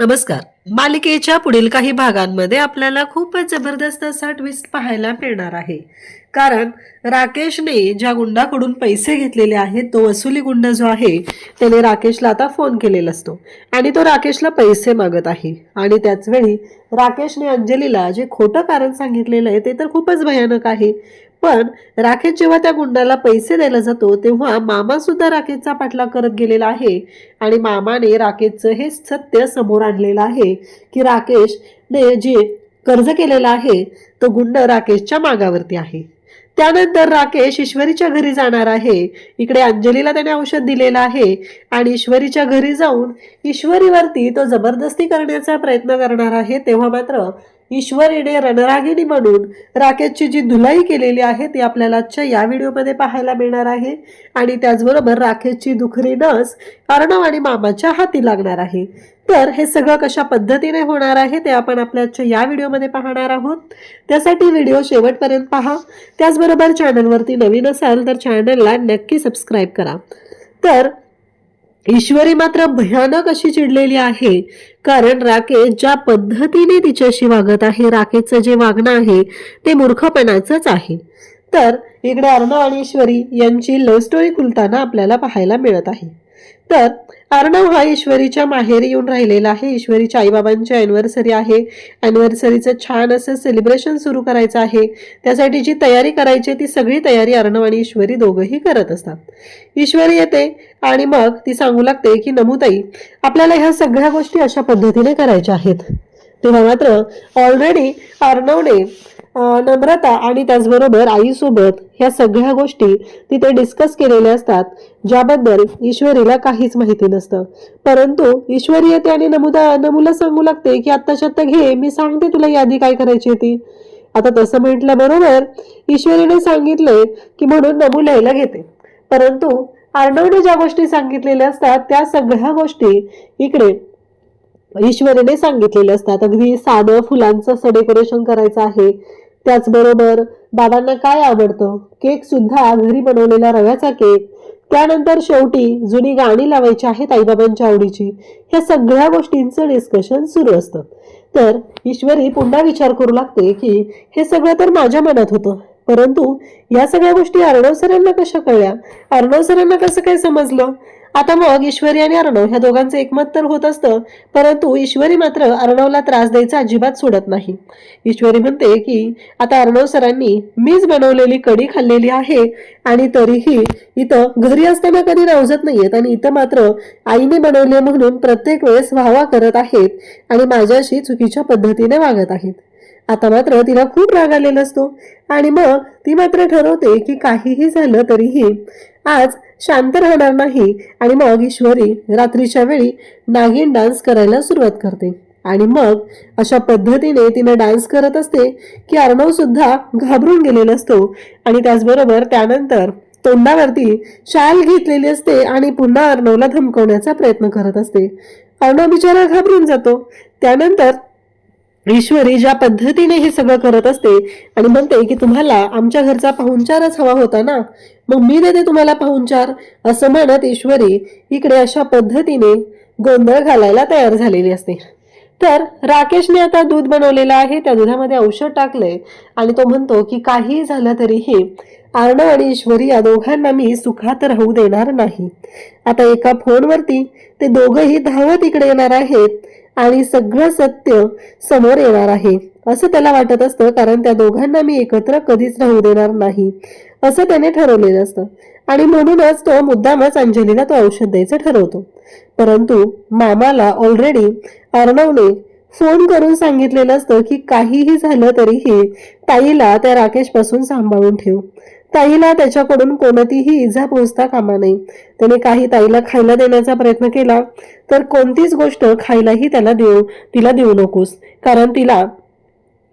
नमस्कार. मालिकेच्या पुढील काही भागांमध्ये आपल्याला खूपच जबरदस्त असा ट्विस्ट पाहायला मिळणार आहे. कारण राकेशने ज्या गुंडाकडून पैसे घेतलेले आहेत तो वसुली गुंड जो आहे त्याने राकेशला आता फोन केलेला असतो. आणि तो राकेशला पैसे मागत आहे. आणि त्याचवेळी राकेशने अंजलीला जे खोटं कारण सांगितलेलं आहे ते तर खूपच भयानक आहे. पण राकेश जेव्हा त्या गुंडाला पैसे द्यायला जातो तेव्हा मामा सुद्धा राकेशचा पाठलाग करत गेलेला आहे. आणि मामाने राकेशचं हे सत्य समोर आणलेलं आहे की राकेशने जे कर्ज केलेलं आहे तो गुंड राकेशच्या मागावरती आहे. त्यानंतर राकेश ईश्वरीच्या घरी जाणार आहे. इकडे अंजलीला त्याने औषध दिलेलं आहे आणि ईश्वरीच्या घरी जाऊन ईश्वरीवरती तो जबरदस्ती करण्याचा प्रयत्न करणार आहे तेव्हा मात्र ईश्वरीने रणरागिणी म्हणून राकेशची जी धुलाई केलेली आहे ती आपल्याला आजच्या या व्हिडिओमध्ये पाहायला मिळणार आहे. आणि त्याचबरोबर राकेशची दुखरी नस अर्णव आणि मामाच्या हाती लागणार आहे. तर हे सगळं कशा पद्धतीने होणार आहे ते आपण आपल्या आजच्या या व्हिडिओमध्ये पाहणार आहोत. त्यासाठी व्हिडिओ शेवटपर्यंत पहा. त्याचबरोबर चॅनलवरती नवीन असाल तर चॅनलला नक्की सबस्क्राईब करा. तर ईश्वरी मात्र भयानक अशी चिडलेली आहे. कारण राकेश ज्या पद्धतीने तिच्याशी वागत आहे राकेशचं जे वागणं आहे ते मूर्खपणाचंच आहे. तर इकडे अर्णव आणि ईश्वरी यांची लव्ह स्टोरी खुलताना आपल्याला पाहायला मिळत आहे. तर अर्णव हा ईश्वरीच्या माहेरी येऊन राहिलेला आहे. ईश्वरीच्या आईबाबांची अॅनिव्हर्सरी आहे. अॅनिव्हर्सरीचं छान असं सेलिब्रेशन सुरू करायचं आहे. त्यासाठी जी तयारी करायची ती सगळी तयारी अर्णव आणि ईश्वरी दोघंही करत असतात. ईश्वरी येते आणि मग ती सांगू लागते की नमुताई आपल्याला ह्या सगळ्या गोष्टी अशा पद्धतीने करायच्या आहेत. तेव्हा मात्र ऑलरेडी अर्णवने नम्रता आणि त्याचबरोबर आईसोबत ह्या सगळ्या गोष्टी तिथे डिस्कस केलेल्या असतात ज्याबद्दल ईश्वरीला काहीच माहिती नसतं. परंतु ईश्वरी येते आणि नमुदा नमुला सांगू लागते की आत्ताच्या आत्ता घे मी सांगते तुला यादी काय करायची ती आता तसं म्हटलं बरोबर ईश्वरीने सांगितले की म्हणून नमुलायला घेते. परंतु आर्णवने ज्या गोष्टी सांगितलेल्या असतात त्या सगळ्या गोष्टी इकडे ईश्वरीने सांगितलेले असतात. अगदी साधं फुलांचं डेकोरेशन करायचं आहे त्याचबरोबर बाबांना काय आवडतं? केक सुद्धा घरी बनवलेला रव्याचा केक. त्यानंतर शेवटी जुनी गाणी लावायची आहेत आईबाबांच्या आवडीची. ह्या सगळ्या गोष्टींचं डिस्कशन सुरू असतं. तर ईश्वरी पुन्हा विचार करू लागते की हे सगळं तर माझ्या मनात होतं. परंतु या सगळ्या गोष्टी अर्णव सरांना कशा कळल्या? अर्णव सरांना कसं काय समजलं? आता मग ईश्वरी आणि अर्णव ह्या दोघांचं एकमत तर होत असतं परंतु ईश्वरी मात्र अर्णवला त्रास द्यायचा अजिबात सोडत नाही. ईश्वरी म्हणते की आता अर्णव सरांनी मीच बनवलेली कडी खाल्लेली आहे आणि तरीही इथं घरी असताना कधी नावजत नाहीयेत आणि इथं मात्र आईने बनवले म्हणून प्रत्येक वेळेस वाहवा करत आहेत आणि माझ्याशी चुकीच्या पद्धतीने वागत आहेत. आता मात्र तिला खूप राग आलेला असतो. आणि मग ती मात्र ठरवते की काहीही झालं तरीही आज शांत राहणार नाही आणि मग ईश्वरी रात्रीच्या वेळी नागिन डान्स करायला सुरुवात करते. आणि मग अशा पद्धतीने तिने डान्स करत असते की अर्णव सुद्धा घाबरून गेलेला असतो. आणि त्याचबरोबर त्यानंतर तोंडावरती शाल घेतलेली असते आणि पुन्हा अर्णवला धमकवण्याचा प्रयत्न करत असते. अर्णव बिचारा घाबरून जातो. त्यानंतर ईश्वरी ज्या पद्धतीने हे सगळं करत असते आणि म्हणते की तुम्हाला आमच्या घरचा पाहुणचारच हवा होता ना? मग मी देते तुम्हाला पाहुणचार असं म्हणत ईश्वरी इकडे अशा पद्धतीने गोंधळ घालायला तयार झालेली असते. तर राकेशने आता दूध बनवलेलं आहे त्या दुधामध्ये औषध टाकलंय आणि तो म्हणतो की काही झालं तरीही अर्णव आणि ईश्वरी या दोघांना मी सुखात राहू देणार नाही. आता एका फोनवरती ते दोघंही धावत इकडे येणार आहेत. आणि सगळं सत्य समोर येणार आहे. असं त्याला वाटत असतं कारण त्या दोघांना मी एकत्र कधीच राहू देणार नाही. असं त्याने ठरवलेलं असतं. आणि म्हणूनच तो मुद्दामच अंजलीला तो औषध द्यायचं ठरवतो. परंतु मामाला ऑलरेडी अर्णवने फोन करून सांगितलेलं असतं की काहीही झालं तरीही ताईला त्या राकेशपासून सांभाळून ठेव. ताईला त्याच्याकडून कोणतीही इजा पोहोचता कामा नये. त्याने काही ताईला खायला देण्याचा प्रयत्न केला तर कोणतीच गोष्ट खायलाही त्याला देऊ तिला देऊ नकोस. कारण तिला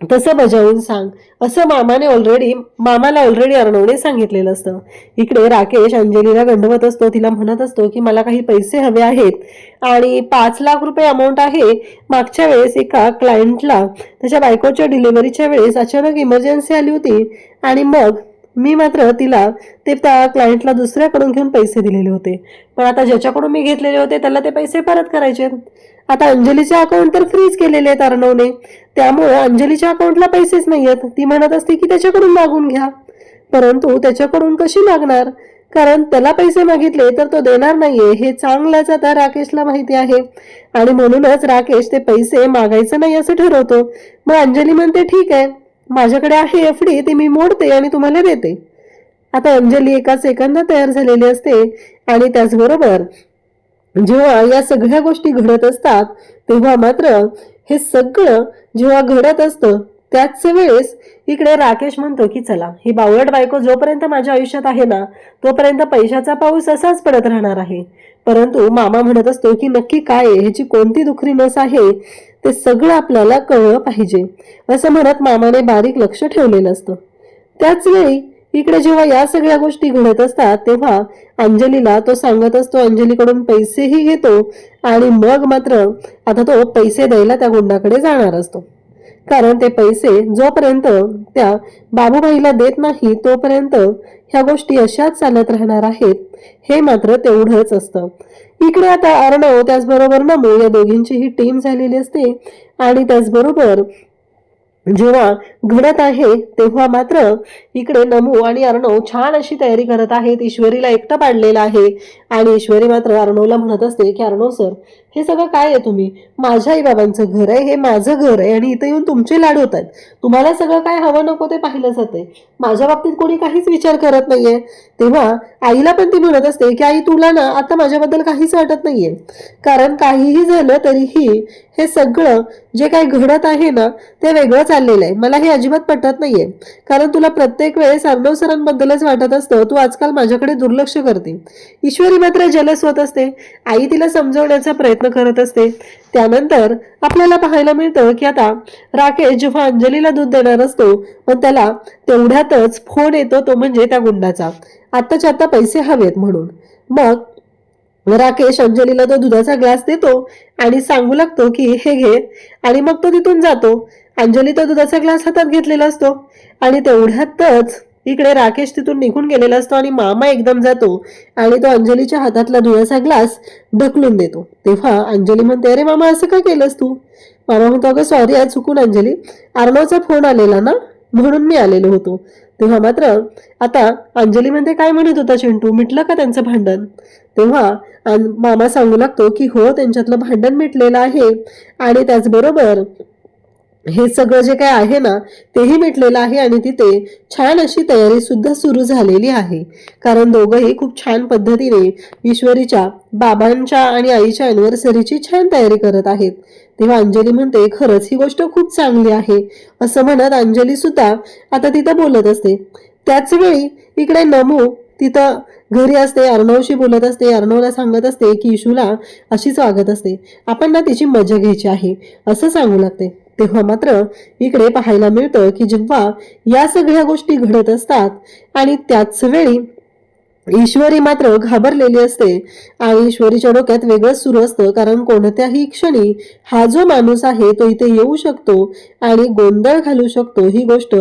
तसं बजावून सांग. असं मामाने ऑलरेडी मामाला ऑलरेडी अर्णवने सांगितलेलं असतं. इकडे राकेश अंजलीला गंडवत असतो तिला म्हणत असतो की मला काही पैसे हवे आहेत आणि पाच लाख रुपये अमाऊंट आहे. मागच्या वेळेस एका क्लायंटला त्याच्या बायकोच्या डिलिव्हरीच्या वेळेस अचानक इमर्जन्सी आली होती आणि मग मी मात्र तिला ते त्या क्लायंटला दुसऱ्याकडून घेऊन पैसे दिलेले होते. पण आता ज्याच्याकडून मी घेतलेले होते त्याला ते पैसे परत करायचे. आता अंजलीचे अकाउंट तर फ्रीज केलेले आहेत अर्णवने. त्यामुळे अंजलीच्या अकाउंटला पैसेच नाही आहेत. ती म्हणत असते की त्याच्याकडून मागून घ्या. परंतु त्याच्याकडून कशी मागणार? कारण त्याला पैसे मागितले तर तो देणार नाहीये. हे चांगलंच आता राकेशला माहिती आहे. आणि म्हणूनच राकेश ते पैसे मागायचं नाही असं ठरवतो. मग अंजली म्हणते ठीक आहे. माझ्याकडे आहे एफडी ती मी मोडते आणि तुम्हाला देते. आता अंजली एका सेकंदात तयार झालेली असते आणि त्याचबरोबर जेव्हा या सगळ्या गोष्टी घडत असतात तेव्हा मात्र हे सगळं जेव्हा घडत असतं त्याच वेळेस इकडे राकेश म्हणतो की चला ही बावळट बायको जोपर्यंत माझ्या आयुष्यात आहे ना तोपर्यंत पैशाचा पाऊस असाच पडत राहणार आहे. परंतु मामा म्हणत असतो की नक्की काय आहे? ह्याची कोणती दुखरी नस आहे? ते सगळं आपल्याला कळलं पाहिजे. असं म्हणत मामाने बारीक लक्ष ठेवलेलं असतं. त्याच वेळी इकडे जेव्हा या सगळ्या गोष्टी घडत असतात तेव्हा अंजलीला तो सांगत असतो अंजलीकडून पैसेही घेतो आणि मग मात्र आता तो पैसे द्यायला त्या गुंडाकडे जाणार असतो. कारण ते पैसे जोपर्यंत त्या बाबूबाईला देत नाही तोपर्यंत ह्या गोष्टी अशाच चालत राहणार आहेत. हे मात्र तेवढंच असतं. इकडे आता अर्णव त्याचबरोबर नमो या दोघींची ही टीम झालेली असते आणि त्याचबरोबर जेव्हा घडत आहे तेव्हा मात्र इकडे नमू आणि अर्णव छान अशी तयारी करत आहेत. ईश्वरीला एकटं पाडलेलं आहे आणि ईश्वरी मात्र अर्णवला म्हणत असते की अर्णव सर हे सगळं काय आहे तुम्ही? माझ्या आई बाबांचं घर आहे हे माझं घर आहे आणि इथं येऊन तुमचे लाड होत आहेत तुम्हाला सगळं काय हवं नको ते पाहिलं जाते माझ्या बाबतीत कोणी काहीच विचार करत नाहीये. तेव्हा आईला पण ती म्हणत असते की आई तुला ना आता माझ्याबद्दल काहीच वाटत नाहीये. कारण काहीही झालं तरीही हे सगळं जे काही घडत आहे ना ते वेगळं चाललेलं आहे. मला हे अजिबात पटत नाहीये. कारण तुला प्रत्येक वेळेस अर्णव सरांबद्दलच वाटत असतं. तू आजकाल माझ्याकडे दुर्लक्ष करते. ईश्वरी मात्र जलस होत असते. आई तिला समजवण्याचा प्रयत्न करत असते. त्यानंतर आपल्याला पाहायला मिळतं की आता राकेश जेव्हा अंजलीला दूध देणार असतो पण त्याला तेवढ्यातच फोन येतो तो म्हणजे त्या गुंडाचा. आत्ताच्या आता पैसे हवेत म्हणून. मग राकेश अंजलीला तो दुधाचा ग्लास देतो आणि सांगू लागतो की हे घे. आणि मग तो तिथून जातो. अंजली तो दुधाचा ग्लास हातात घेतलेला असतो. आणि तेवढ्यातच इकडे राकेश तिथून निघून गेलेला असतो आणि मामा एकदम जातो आणि तो अंजलीच्या हातातला धुळ्याचा ग्लास ढकलून देतो. तेव्हा अंजली म्हणते अरे मामा असं का केलंस तू? मामा म्हणतो अगं सॉरी आज चुकून अंजली अर्णवचा फोन आलेला ना म्हणून मी आलेलो होतो. तेव्हा मात्र आता अंजली म्हणते काय म्हणत होता चिंटू मिटलं का त्यांचं भांडण? तेव्हा मामा सांगू लागतो की हो त्यांच्यातलं भांडण मिटलेलं आहे आणि त्याचबरोबर हे सगळं जे काय आहे ना तेही मिटलेलं आहे आणि तिथे छान अशी तयारी सुद्धा सुरू झालेली आहे. कारण दोघंही खूप छान पद्धतीने ईश्वरीच्या बाबांच्या आणि आईच्या अॅनिव्हर्सरीची छान तयारी करत आहेत. तेव्हा अंजली म्हणते खरंच ही गोष्ट खूप चांगली आहे. असं म्हणत अंजली सुद्धा आता तिथं बोलत असते. त्याच वेळी इकडे नमू तिथं घरी असते अर्णवशी बोलत असते अर्णवला सांगत असते की इशूला अशीच वागत असते. आपण ना तिची मजा घ्यायची आहे. असं सांगू लागते. तेव्हा मात्र इकडे पाहायला मिळतं की जेव्हा या सगळ्या गोष्टी घडत असतात आणि त्याच वेळी ईश्वरी मात्र घाबरलेली असते आणि ईश्वरीच्या डोक्यात वेगळंच सुरू असतं कारण कोणत्याही क्षणी हा जो माणूस आहे तो इथे येऊ शकतो आणि गोंधळ घालू शकतो. ही गोष्ट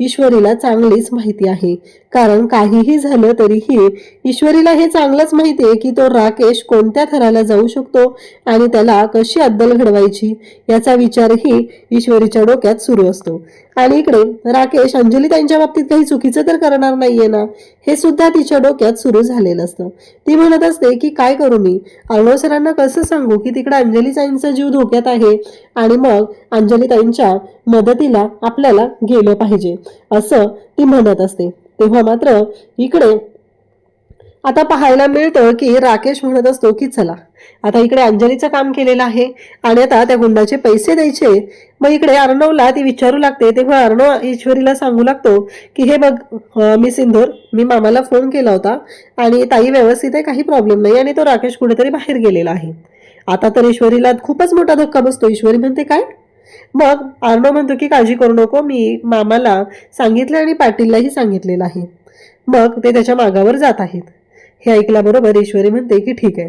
ईश्वरीला चांगलीच माहिती आहे. कारण काहीही झालं तरीही ईश्वरीला हे चांगलंच माहिती आहे की तो राकेश कोणत्या थराला जाऊ शकतो आणि त्याला कशी अद्दल घडवायची याचा विचारही ईश्वरीच्या डोक्यात सुरू असतो. आणि इकडे राकेश अंजली त्यांच्या बाबतीत काही चुकीचं तर करणार नाहीये ना? हे सुद्धा तिच्या डोक्यात सुरू झालेलं असतं. ती म्हणत असते की काय करू मी? अर्णव सरांना कसं सांगू की तिकडे अंजली ताईंचा जीव धोक्यात आहे आणि मग अंजली ताईंच्या मदतीला आपल्याला गेलं पाहिजे? असं ती म्हणत असते. तेव्हा मात्र इकडे आता पाहायला मिळतं की राकेश म्हणत असतो की चला आता इकडे अंजलीचं काम केलेलं आहे आणि आता त्या गुंडाचे पैसे द्यायचे. मग इकडे अर्णवला ती विचारू लागते. तेव्हा अर्णव ईश्वरीला सांगू लागतो की हे बघ मी सिंधूर मी मामाला फोन केला होता आणि ताई व्यवस्थित आहे काही प्रॉब्लेम नाही. आणि तो राकेश कुठेतरी बाहेर गेलेला आहे. आता तर ईश्वरीला खूपच मोठा धक्का बसतो. ईश्वरी म्हणते काय? मग अर्णव म्हणतो की काळजी करू नको मी मामाला सांगितलं आणि पाटीललाही सांगितलेलं आहे. मग ते त्याच्या मागावर जात आहेत. हे ऐकल्याबरोबर ईश्वरी म्हणते की ठीक आहे.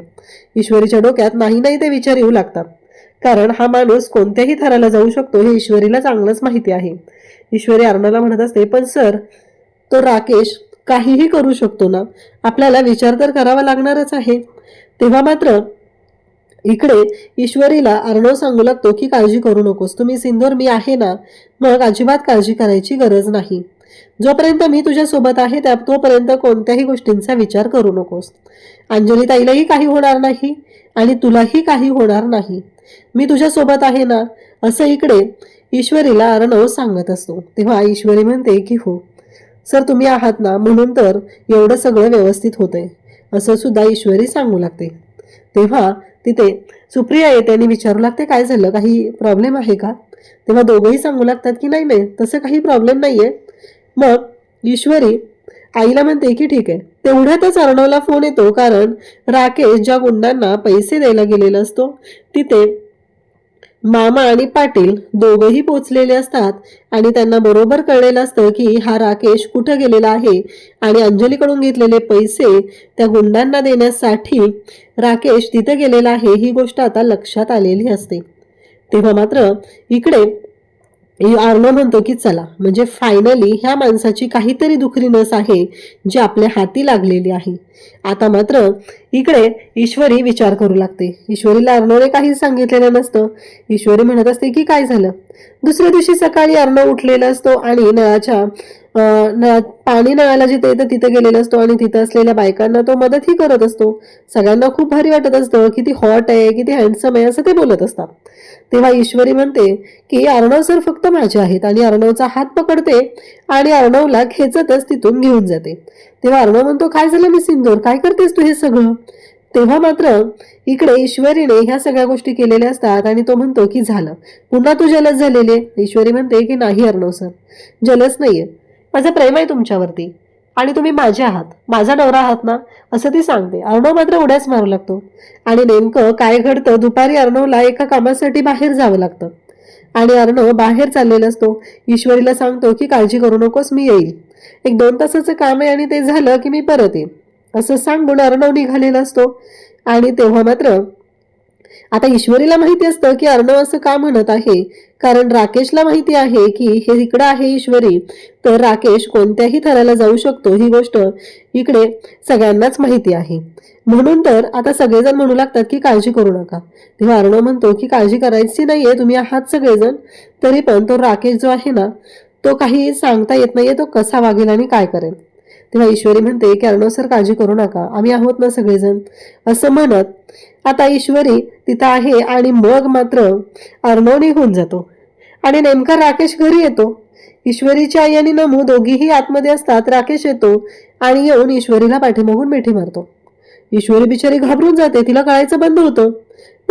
ईश्वरीच्या डोक्यात नाही नाही ते विचार येऊ लागतात. कारण हा माणूस कोणत्याही थराला जाऊ शकतो हे ईश्वरीला चांगलंच माहिती आहे. ईश्वरी अर्णाला म्हणत असते पण सर तो राकेश काहीही करू शकतो ना? आपल्याला विचार तर करावा लागणारच आहे. तेव्हा मात्र इकडे ईश्वरीला अर्णव सांगू लागतो की काळजी करू नकोस. तुम्ही सिंदूर मी आहे ना मग अजिबात काळजी करायची गरज नाही. जोपर्यंत मी तुझ्या सोबत आहे त्या तोपर्यंत कोणत्याही गोष्टींचा विचार करू नकोस. अंजली ताईलाही काही होणार नाही आणि तुलाही काही होणार नाही. मी तुझ्या सोबत आहे ना असं इकडे ईश्वरीला अर्णव सांगत असतो. तेव्हा ईश्वरी म्हणते की हो सर तुम्ही आहात ना म्हणून तर एवढं सगळं व्यवस्थित होतंय. असं सुद्धा ईश्वरी सांगू लागते. तेव्हा तिथे सुप्रिया येते आणि विचारू लागते काय झालं? काही प्रॉब्लेम आहे का? तेव्हा दोघंही सांगू लागतात की नाही नाही तसं काही प्रॉब्लेम नाहीये. मग ईश्वरी आईला म्हणते की ठीक आहे. तेवढ्यातच अर्णवला फोन येतो कारण राकेश ज्या गुंडांना पैसे द्यायला गेलेला असतो तिथे मामा आणि पाटील दोघंही पोचलेले असतात आणि त्यांना बरोबर कळलेलं असतं की हा राकेश कुठं गेलेला आहे आणि अंजलीकडून घेतलेले पैसे त्या गुंडांना देण्यासाठी राकेश तिथं गेलेला आहे ही गोष्ट आता लक्षात आलेली असते. तेव्हा मात्र इकडे आर्नो म्हणतो की चला म्हणजे फायनली ह्या माणसाची काहीतरी दुखरी नस आहे जी आपल्या हाती लागलेली आहे. आता मात्र इकडे ईश्वरी विचार करू लागते. ईश्वरीला अर्णवने काहीच सांगितलेलं नसतं. ईश्वरी म्हणत असते की काय झालं? दुसऱ्या दिवशी सकाळी अर्णव उठलेला असतो आणि नळाच्या नळात पाणी नळाला जिथे येतं तिथं गेलेला असतो आणि तिथं असलेल्या बायकांना तो मदतही करत असतो. सगळ्यांना खूप भारी वाटत असतं किती हॉट आहे किती हँडसम आहे असं ते बोलत असतात. तेव्हा ईश्वरी म्हणते की अर्णव सर फक्त माझे आहेत. आणि अर्णवचा हात पकडते आणि अर्णवला खेचतच तिथून घेऊन जाते. तेव्हा अर्णव म्हणतो काय झालं मी सिंदूर काय करतेस तू हे सगळं? तेव्हा मात्र इकडे ईश्वरीने ह्या सगळ्या गोष्टी केलेल्या असतात आणि तो म्हणतो की झालं. पुन्हा तू जलस झालेले ईश्वरी म्हणते की नाही अर्णव सर जलस नाहीये. माझं प्रेम आहे तुमच्यावरती. आणि तुम्ही माझे आहात. माझा नवरा आहात ना? असं ती सांगते. अर्णव मात्र उड्याच मारू लागतो. आणि नेमकं काय घडतं? दुपारी अर्णवला एका कामासाठी बाहेर जावं लागतं. आणि अर्णव बाहेर चाललेला असतो. ईश्वरीला सांगतो की काळजी करू नकोस मी येईल. एक दोन तासाचं काम आहे आणि ते झालं की मी परत येईन. असं सांगून अर्णव निघालेला असतो. आणि तेव्हा मात्र आता ईश्वरीला माहिती असतं की अर्णव असं का म्हणत आहे? कारण राकेशला माहिती आहे की हे इकडं आहे ईश्वरी. तर राकेश कोणत्याही थराला जाऊ शकतो ही गोष्ट इकडे सगळ्यांनाच माहिती आहे. म्हणून तर आता सगळेजण म्हणू लागतात की काळजी करू नका. तेव्हा अर्णव म्हणतो की काळजी करायची नाहीये तुम्ही आहात सगळेजण. तरी पण तो राकेश जो आहे ना तो काही सांगता येत नाहीये तो कसा वागेल आणि काय करेल. तेव्हा ईश्वरी म्हणते की अर्णव सर काळजी करू नका. आम्ही आहोत ना सगळेजण. असं म्हणत आता ईश्वरी तिथं आहे आणि मग मात्र अर्णव निघून जातो. आणि नेमका राकेश घरी येतो. ईश्वरीच्या आई आणि नमू दोघीही आतमध्ये असतात. राकेश येतो आणि येऊन ईश्वरीला पाठीमागून मिठी मारतो. ईश्वरी बिचारी घाबरून जाते. तिला कळायचं बंद होतं.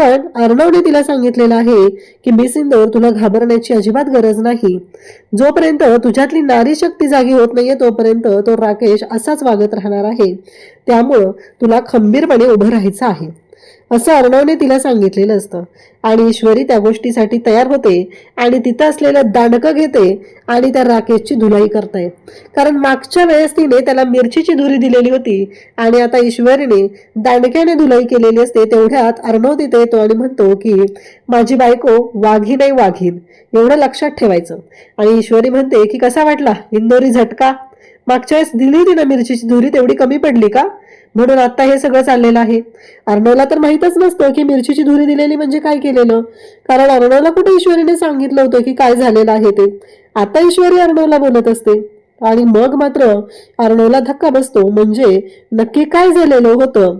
पण अर्णवने तिला सांगितलेलं आहे की मी सिंदूर तुला घाबरण्याची अजिबात गरज नाही. जोपर्यंत तुझ्यातली नारी शक्ती जागी होत नाहीये तोपर्यंत तो राकेश असाच वागत राहणार आहे. त्यामुळं तुला खंबीरपणे उभं राहायचं आहे. असं अर्णवने तिला सांगितलेलं असतं. आणि ईश्वरी त्या गोष्टीसाठी तयार होते आणि तिथं असलेलं दांडकं घेते आणि त्या राकेशची धुलाई करताय कारण मागच्या वेळेस तिने त्याला मिरचीची धुरी दिलेली होती आणि आता ईश्वरीने दांडक्याने धुलाई केलेली असते तेवढ्यात अर्णव तिथे येतो आणि म्हणतो की माझी बायको वाघी नाही वाघीन एवढं लक्षात ठेवायचं. आणि ईश्वरी म्हणते की कसा वाटला? इंदोरी झटका? मागच्या वेळेस दिली होती ना मिरचीची धुरी तेवढी कमी पडली का? म्हणून आता हे सगळं चाललेलं आहे. अर्णवला तर माहीतच नसतं की मिरचीची धुरी दिलेली म्हणजे काय केलेलं. कारण अर्णवला कुठे ईश्वरीने सांगितलं होतं की काय झालेलं आहे ते? आता ईश्वरी अर्णवला बोलत असते. आणि मग मात्र अर्णवला धक्का बसतो. म्हणजे नक्की काय झालेलं होतं?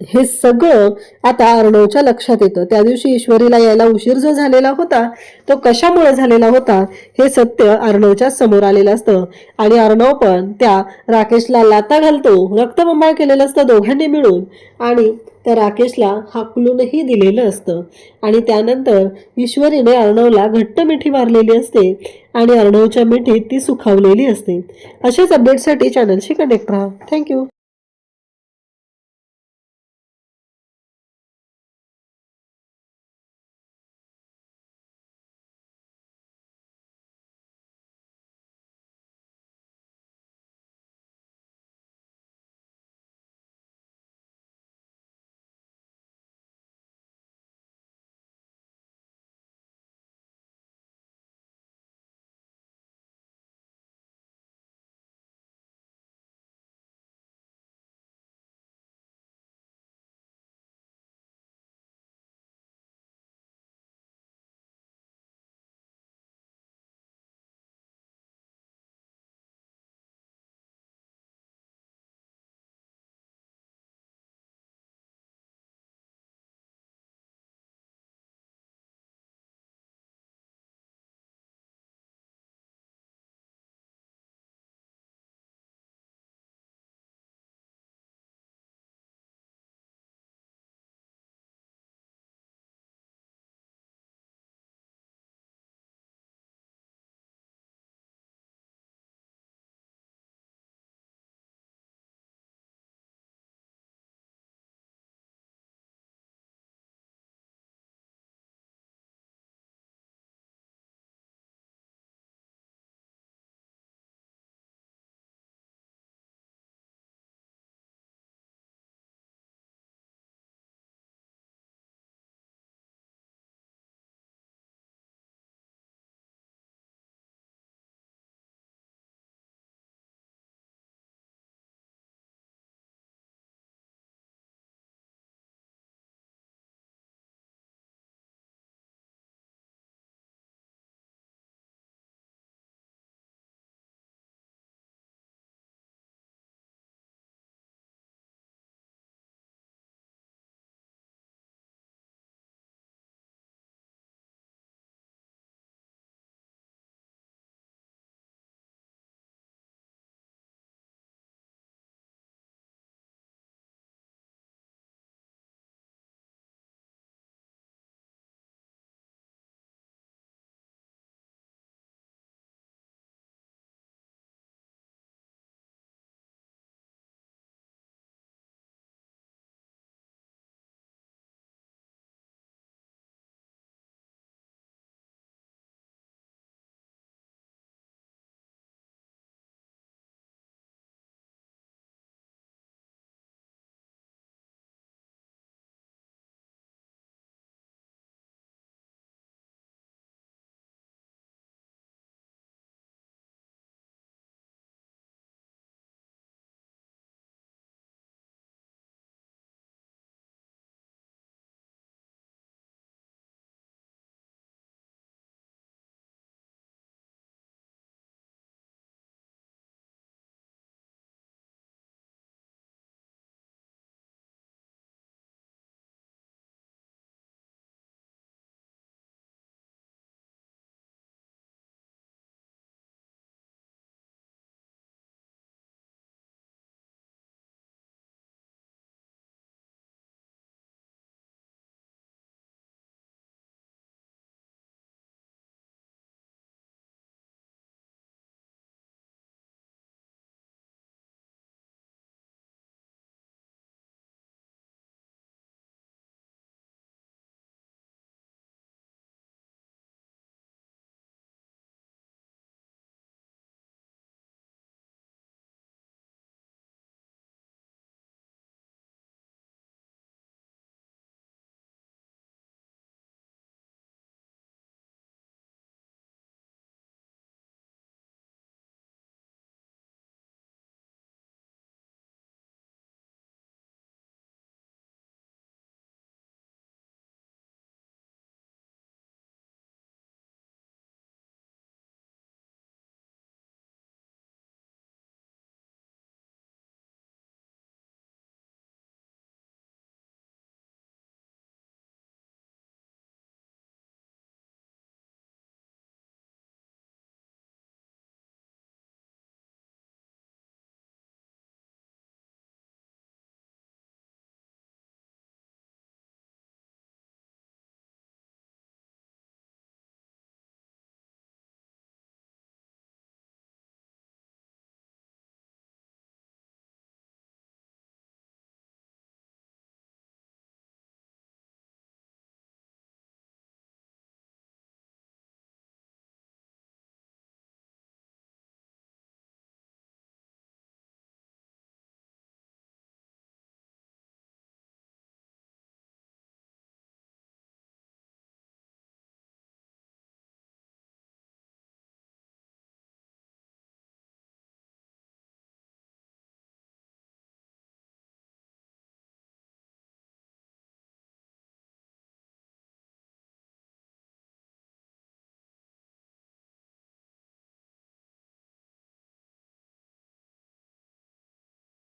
हे सगळं आता अर्णवच्या लक्षात येतं. त्या दिवशी ईश्वरीला यायला उशीर जो झालेला होता तो कशामुळे झालेला होता हे सत्य अर्णवच्या समोर आलेलं असतं. आणि अर्णव पण त्या राकेशला लाता घालतो रक्तबंबाळ केलेलं असतं दोघांनी मिळून. आणि त्या राकेशला हाकलूनही दिलेलं असतं. आणि त्यानंतर ईश्वरीने अर्णवला घट्ट मिठी मारलेली असते आणि अर्णवच्या मिठीत ती सुखावलेली असते. अशाच अपडेटसाठी चॅनलशी कनेक्ट राहा. थँक्यू